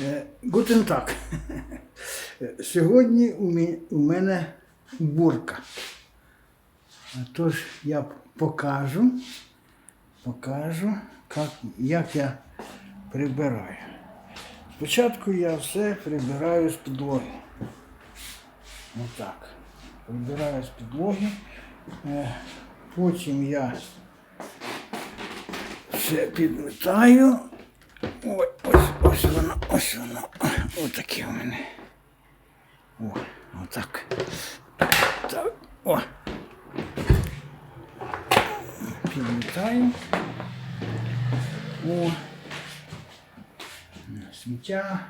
Е, Гутен так. Сьогодні у мене бурка. Тож я покажу, покажу, як, як я прибираю. Спочатку я все прибираю з підлоги. Отак. Прибираю з підлоги. Е, Потім я все підмітаю. Ой, ось, ось воно, ось воно. Ось таке у мене. О, отак. Так, о. Підмітаю. О. Сміття,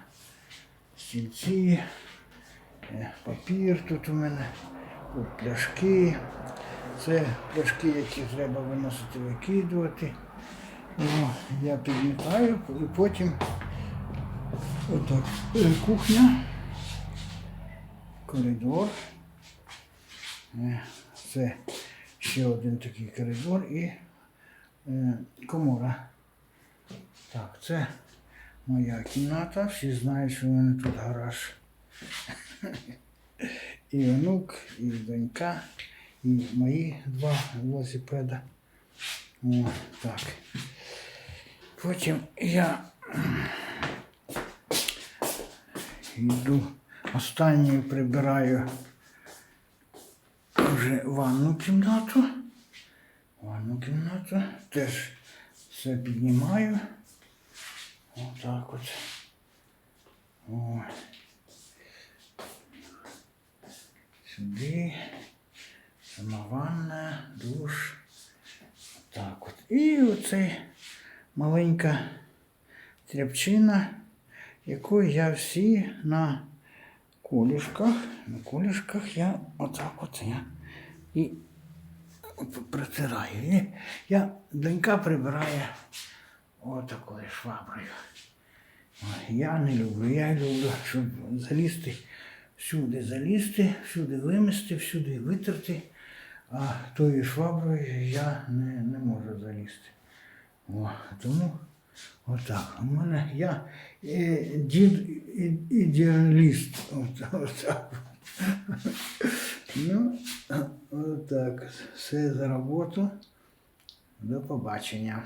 стільці, е, папір тут у мене, тут пляшки. Це пляшки, які треба виносити, викидувати. О, я підмітаю і потім отак. Е, Кухня, коридор. Е, Це ще один такий коридор і е, комора. Так, це моя кімната. Всі знають, що в мене тут гараж. І онук, і донька, і мої два велосипеда. О, так. Потім я йду останньою прибираю вже ванну кімнату. Ванну кімнату. Теж все піднімаю. Отак от. О. Сюди. Сама ванна, душ. Так от. І оцей маленька тряпчина, яку я всі на колішках, на колішках я отак от я і протираю. І я, донька прибирає отакою шваброю. Я не люблю, я люблю, щоб залізти, всюди залізти, всюди вимести, всюди витерти, а тою шваброю я не, не можу залізти. О, тому отак. У мене я е, дід ідеаліст. От, отак. Ну, отак. Все за роботу. До побачення.